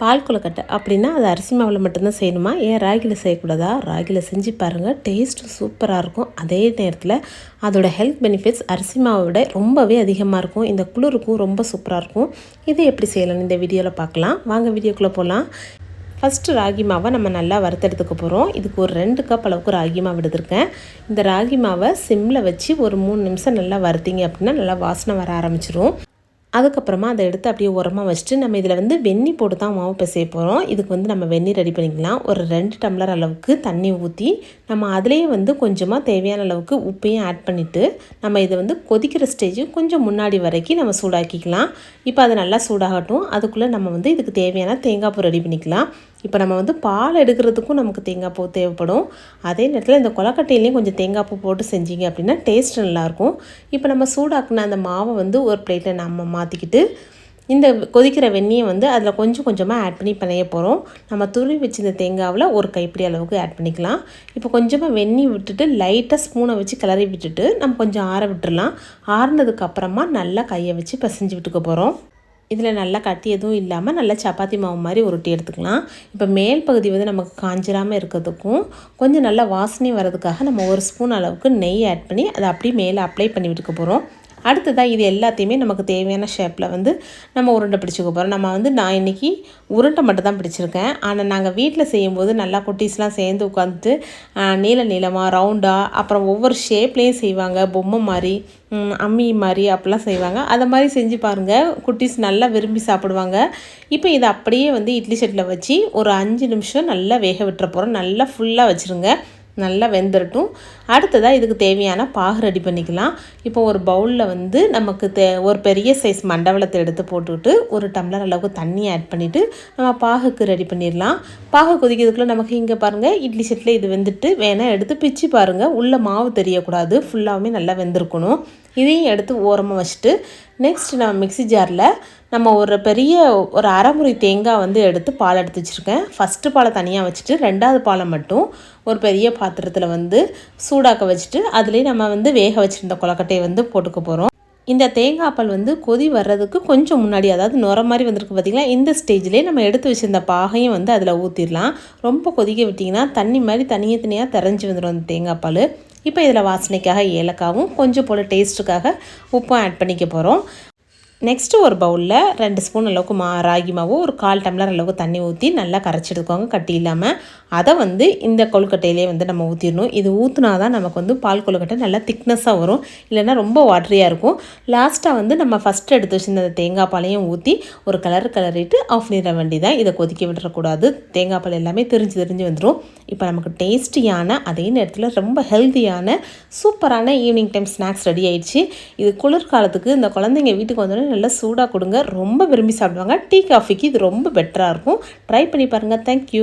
பால் கொழுக்கட்டை. அப்படின்னா அது அரிசி மாவில் மட்டும்தான் செய்யணுமா? ஏன் ராகியில் செய்யக்கூடாதா? ராகியில் செஞ்சு பாருங்கள் டேஸ்ட்டு சூப்பராக இருக்கும். அதே நேரத்தில் அதோட ஹெல்த் பெனிஃபிட்ஸ் அரிசி மாவை விட ரொம்பவே அதிகமாக இருக்கும். இந்த குளிருக்கும் ரொம்ப சூப்பராக இருக்கும். இதை எப்படி செய்யலாம்னு இந்த வீடியோவில் பார்க்கலாம். வாங்க வீடியோக்குள்ளே போகலாம் ஃபஸ்ட்டு ராகி மாவை நம்ம நல்லா வறுத்தெடுத்துக்க போகிறோம் இதுக்கு ஒரு ரெண்டு கப் அளவுக்கு ராகி மாவு எடுத்திருக்கேன். இந்த ராகி மாவை சிம்மில் வச்சு ஒரு மூணு நிமிஷம் நல்லா வறுத்திங்க அப்படின்னா நல்லா வாசனை வர ஆரம்பிச்சிரும். அதுக்கப்புறமா அதை எடுத்து அப்படியே உரமாக வச்சுட்டு நம்ம இதில் வந்து வெந்நி போட்டு தான் மாவு பிசைய போகிறோம் இதுக்கு வந்து நம்ம வெந்நி ரெடி பண்ணிக்கலாம். ஒரு ரெண்டு டம்ளர் அளவுக்கு தண்ணி ஊற்றி நம்ம அதிலேயே வந்து கொஞ்சமாக தேவையான அளவுக்கு உப்பையும் ஆட் பண்ணிவிட்டு நம்ம இதை வந்து கொதிக்கிற ஸ்டேஜ் கொஞ்சம் முன்னாடி வரைக்கும் நம்ம சூடாக்கிக்கலாம். இப்போ அது நல்லா சூடாகட்டும். அதுக்குள்ளே நம்ம வந்து இதுக்கு தேவையான தேங்காய் பூ ரெடி பண்ணிக்கலாம். இப்போ நம்ம வந்து பால் எடுக்கிறதுக்கும் நமக்கு தேங்காய் பூ தேவைப்படும். அதே நேரத்தில் இந்த கொலக்கட்டையிலையும் கொஞ்சம் தேங்காய் பூ போட்டு செஞ்சீங்க அப்படின்னா டேஸ்ட் நல்லாயிருக்கும். இப்போ நம்ம சூடாக்குன அந்த மாவை வந்து ஒரு பிளேட்டில் நம்ம மாற்றிக்கிட்டு இந்த கொதிக்கிற வெந்நியை வந்து அதில் கொஞ்சம் கொஞ்சமாக ஆட் பண்ணி பிணைய போகிறோம் நம்ம துருவி வச்சிருந்த தேங்காவில் ஒரு கைப்பிடி அளவுக்கு ஆட் பண்ணிக்கலாம். இப்போ கொஞ்சமாக வெந்நி விட்டுட்டு லைட்டாக ஸ்பூனை வச்சு கிளறி விட்டுட்டு நம்ம கொஞ்சம் ஆற விட்டுடலாம் ஆறினதுக்கப்புறமா நல்லா கையை வச்சு பிசைஞ்சு விட்டுக்க போகிறோம் இதில் நல்லா கட்டி எதுவும் இல்லாமல் நல்லா சப்பாத்தி மாவு மாதிரி உருட்டி எடுத்துக்கலாம். இப்போ மேல் பகுதி வந்து நமக்கு காஞ்சிராமல் இருக்கிறதுக்கும் கொஞ்சம் நல்லா வாசனை வர்றதுக்காக நம்ம ஒரு ஸ்பூன் அளவுக்கு நெய் ஆட் பண்ணி அதை அப்படியே மேலே அப்ளை பண்ணி விட்டுக்க போகிறோம். அடுத்ததாக இது எல்லாத்தையுமே நமக்கு தேவையான ஷேப்பில் வந்து நம்ம உருண்டை பிடிச்சிக்க போகிறோம் நம்ம வந்து நான் இன்றைக்கி உருண்டை மட்டும் தான் பிடிச்சிருக்கேன். ஆனால் நாங்கள் வீட்டில் செய்யும்போது நல்லா குட்டீஸ்லாம் சேர்ந்து உட்காந்துட்டு நீள நீளமாக ரவுண்டாக அப்புறம் ஒவ்வொரு ஷேப்லேயும் செய்வாங்க. பொம்மை மாதிரி அம்மி மாதிரி அப்படிலாம் செய்வாங்க. அதை மாதிரி செஞ்சு பாருங்கள் குட்டீஸ் நல்லா விரும்பி சாப்பிடுவாங்க. இப்போ இதை அப்படியே வந்து இட்லி செட்டில் வச்சு ஒரு அஞ்சு நிமிஷம் நல்லா வேக விட்டுற போகிறோம் நல்லா ஃபுல்லாக வச்சுருங்க. நல்லா வெந்துடட்டும் அடுத்ததாக இதுக்கு தேவையான பாகு ரெடி பண்ணிக்கலாம். இப்போ ஒரு பவுலில் வந்து நமக்கு தே ஒரு பெரிய சைஸ் மண்டவளத்தை எடுத்து போட்டுக்கிட்டு ஒரு டம்ளர் அளவுக்கு தண்ணி ஆட் பண்ணிவிட்டு நம்ம பாகுக்கு ரெடி பண்ணிடலாம். பாகு கொதிக்கிறதுக்குள்ளே நமக்கு இங்கே பாருங்கள் இட்லி செட்டில் இது வெந்துட்டு வேணால் எடுத்து பிச்சு பாருங்கள் உள்ளே மாவு தெரியக்கூடாது. ஃபுல்லாகவுமே நல்லா வெந்திருக்கணும். இதையும் எடுத்து ஓரமாக வச்சுட்டு நெக்ஸ்ட் நம்ம மிக்சி ஜாரில் நம்ம ஒரு பெரிய ஒரு அரைமுறை தேங்காய் வந்து எடுத்து பால் எடுத்து வச்சுருக்கேன் ஃபஸ்ட்டு பாலை தனியாக வச்சுட்டு ரெண்டாவது பாலை மட்டும் ஒரு பெரிய பாத்திரத்தில் வந்து சூடாக்க வச்சுட்டு அதுலேயே நம்ம வந்து வேக வச்சுருந்த கொலக்கட்டையை வந்து போட்டுக்க போகிறோம் இந்த தேங்காய் பால் வந்து கொதி வர்றதுக்கு கொஞ்சம் முன்னாடி அதாவது நுர மாதிரி வந்திருக்கு பார்த்திங்களா இந்த ஸ்டேஜ்லேயே நம்ம எடுத்து வச்சுருந்த பாகையும் வந்து அதில் ஊற்றிடலாம் ரொம்ப கொதிக்க விட்டிங்கன்னா தண்ணி மாதிரி தனியாக தனியாக தெரிஞ்சு வந்துடும் அந்த தேங்காய் பால். இப்போ இதில் வாசனைக்காக ஏலக்காவும் கொஞ்சம் போல் டேஸ்ட்டுக்காக உப்பும் ஆட் பண்ணிக்க போகிறோம் நெக்ஸ்ட்டு ஒரு பவுலில் ரெண்டு ஸ்பூன் அளவுக்கு மா ராகி மாவு ஒரு கால் டம்ளர் அளவுக்கு தண்ணி ஊற்றி நல்லா கரைச்சி எடுத்துக்கோங்க கட்டி இல்லாமல் அதை வந்து இந்த கொழுக்கட்டையிலே வந்து நம்ம ஊற்றிடணும் இது ஊற்றினா தான் நமக்கு வந்து பால் கொழுக்கட்டை நல்லா திக்னஸாக வரும். இல்லைன்னா ரொம்ப வாட்ரியாக இருக்கும். லாஸ்ட்டாக வந்து நம்ம ஃபஸ்ட்டு எடுத்து வச்சுருந்த தேங்காய் பாலையும் ஊற்றி ஒரு கலர் கலரிட்டு ஆஃப் பண்ணிட வேண்டி தான் இதை கொதிக்க விடக்கூடாது தேங்காய் பால் எல்லாமே தெரிஞ்சு தெரிஞ்சு வந்துடும் இப்போ நமக்கு டேஸ்டியான அதே நேரத்தில் ரொம்ப ஹெல்த்தியான சூப்பரான ஈவினிங் டைம் ஸ்நாக்ஸ் ரெடி ஆயிடுச்சு. இது குளிர்காலத்துக்கு இந்த குழந்தைங்க வீட்டுக்கு வந்தோடனே நல்லா சூடாக கொடுங்க. ரொம்ப விரும்பி சாப்பிடுவாங்க. டீ காஃபிக்கு இது ரொம்ப பெட்டராக இருக்கும். ட்ரை பண்ணி பாருங்கள் தேங்க்யூ